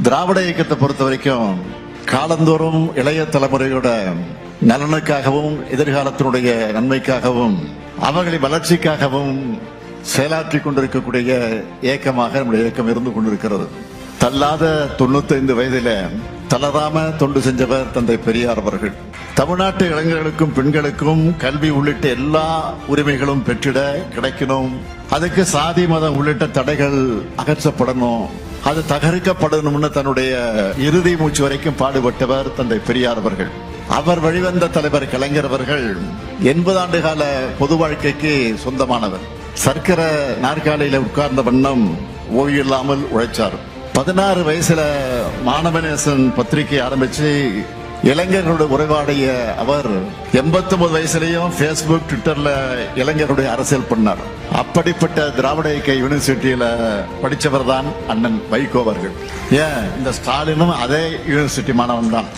திராவிட இயக்கத்தை பொறுத்த வரைக்கும் காலந்தோறும் இளைய தலைமுறையோட நலனுக்காகவும் எதிர்காலத்தினுடைய நன்மைக்காகவும் அவர்களின் வளர்ச்சிக்காகவும் செயலாற்றி கொண்டிருக்கக்கூடிய இயக்கமாக நம்முடைய இயக்கம் இருந்து கொண்டிருக்கிறது. தள்ளாத தொண்ணூத்தைந்து வயதில தளராம தொண்டு செஞ்சவர் தந்தை பெரியார் அவர்கள். தமிழ்நாட்டு இளைஞர்களுக்கும் பெண்களுக்கும் கல்வி உள்ளிட்ட எல்லா உரிமைகளும் பெற்றிட கிடைக்கணும். அதுக்கு சாதி மதம் உள்ளிட்ட தடைகள் அகற்றப்படணும். அது தகர்க்கப்படணும்னு தன்னுடைய இறுதி மூச்சு வரைக்கும் பாடுபட்டவர் தந்தை பெரியார் அவர்கள். அவர் வழிவந்த தலைவர் கலைஞர் அவர்கள் எண்பது ஆண்டு கால பொது வாழ்க்கைக்கு சொந்தமானவர். சர்க்கரை நாற்காலியில உட்கார்ந்த வண்ணம் ஓய்வு இல்லாமல் உழைச்சார். பதினாறு வயசுல மாணவநேசன் பத்திரிகை ஆரம்பிச்சு இளைஞர்களோட உறவாடைய அவர் 89 வயசுலயும் பேஸ்புக் ட்விட்டர்ல இளைஞருடைய அரசியல் பண்ணார். அப்படிப்பட்ட திராவிட இயக்க யூனிவர்சிட்டியில படிச்சவர் தான் அண்ணன் வைகோ அவர்கள். ஏன்? இந்த ஸ்டாலினும் அதே யூனிவர்சிட்டி மாணவன் தான்